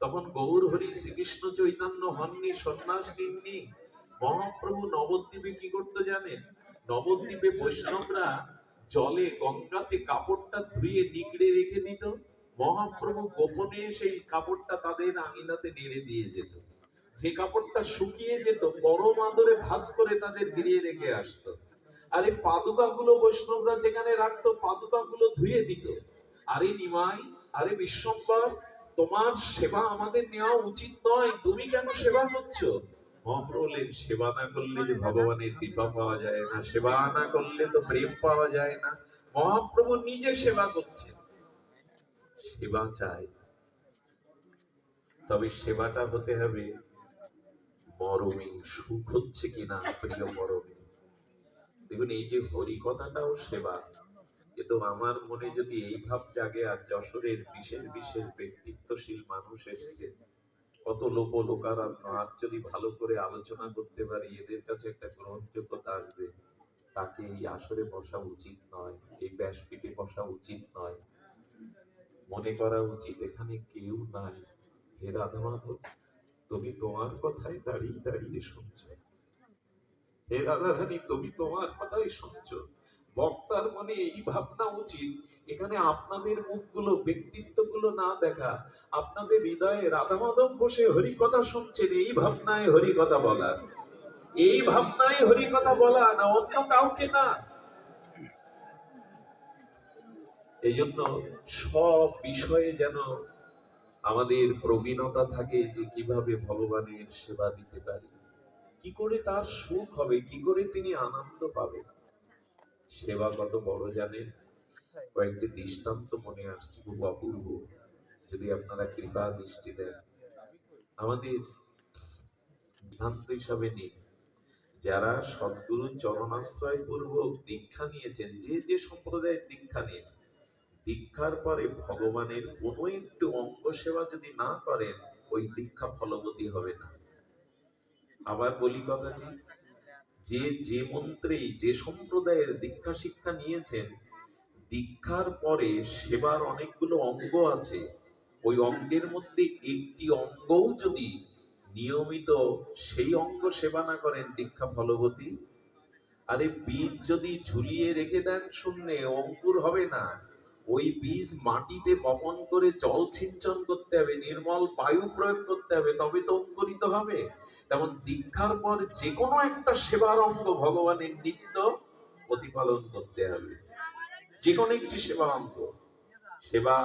তখন গৌর হরি শ্রীকৃষ্ণ চৈতন্য হননি, সন্ন্যাস নিননি। মহাপ্রভু নবদ্বীপে কি করতে জানেন? নবদ্বীপে বৈষ্ণবরা জলে গঙ্গাতে কাপড়টা ধুয়ে নিগড়ে রেখে দিত। মহাপ্রভু গোপনে সেই কাপড়টা তাদের আঙিনাতে নেড়ে দিয়ে যেত। যে কাপড়টা শুকিয়ে যেত, পরম আদরে ভাস করে তাদের গিরিয়ে রেখে আসতো। আর এই পাদুকাগুলো বৈষ্ণবরা যেখানে রাখতো, পাদুকাগুলো ধুয়ে দিত। আরে নিমাই, আরে বিশ্বম্বর তোমার সেবা আমাদের নেওয়া উচিত নয়, তুমি কেন সেবা করছ? মহাপ্রভু সেবা না করলে যে ভগবানের কৃপা পাওয়া যায় না, সেবা না করলে তো প্রেম পাওয়া যায় না। মহাপ্রভু নিজে সেবা করছেন। সেবা চাই। তবে সেবাটা হতে হবে মরমে, সুখ হচ্ছে কিনা, প্রিয় মরমে? দেখুন, এই যে হরি কথাটাও সেবা। কিন্তু আমার মনে যদি এই ভাব জাগে আর যশোরের বিশেষ বিশেষ ব্যক্তিত্বশীল মানুষ এসছে, কত লোক লোকারণ্য আর যদি ভালো করে আলোচনা করতে পারি, এদের কাছে একটা গ্রহণযোগ্যতা আসবে। তাকে এই আসরে বসা উচিত নয়, এই ব্যাসপীঠে বসা উচিত নয়। মনে করা উচিত, এখানে কেউ নাই। হে রাধা মাধব তুমি তোমার কথাই দাঁড়িয়ে দাঁড়িয়ে শুনছো। হে রাধারানী, তুমি তোমার কথাই শুনছো। বক্তার মনে এই ভাবনা উচিত, এখানে আপনাদের মুখগুলো, ব্যক্তিত্বগুলো না দেখা, আপনাদের হৃদয়ে রাধা মাধব বসে হরি কথা শুনছেন, এই ভাবনায় হরি কথা বলা। এই ভাবনায় হরি কথা বলা না, অন্য কাউকে না। এই জন্য সব বিষয়ে যেন আমাদের প্রবীণতা থাকে যে কীভাবে ভগবানের সেবা দিতে পারি। কি করে তার সুখ হবে, কি করে তিনি আনন্দ পাবেন। সেবা কত বড় জানেন কয়েকটি দৃষ্টান্ত মনে আসছে খুব অপূর্ব। যদি আপনারা কৃপা দৃষ্টি দেন। আমাদের সিদ্ধান্ত হিসাবে নিন যারা সদ্গুরু চরণাশ্রয় পূর্বক দীক্ষা নিয়েছেন যে যে সম্প্রদায়ের দীক্ষা নিন দীক্ষার পরে ভগবানের কোনো একটু অঙ্গ সেবা যদি না করেন ওই দীক্ষা ফলবতী হবে না। আবার বলি কথাটি যে যে মন্ত্রেই, যে সম্প্রদায়ের দীক্ষা শিক্ষা নিয়েছেন, দীক্ষার পরে সেবার অনেকগুলো অঙ্গ আছে। ওই অঙ্গের মধ্যে একটি অঙ্গও যদি নিয়মিত সেই অঙ্গ সেবা না করেন, দীক্ষা ফলবতী? আরে বীজ যদি ঝুলিয়ে রেখে দেন, শূন্যে অঙ্কুর হবে না। ওই বীজ মাটিতে বপন করে জল সিঞ্চন করতে হবে, নির্মল বায়ু প্রয়োগ করতে হবে, তবে তো অঙ্কুরিত হবে। তেমন দীক্ষার পর যে কোনো একটা সেবার অঙ্গ ভগবানের নিত্য প্রতিপালন করতে হবে। যে কোনো একটি সেবা অঙ্গ। সেবা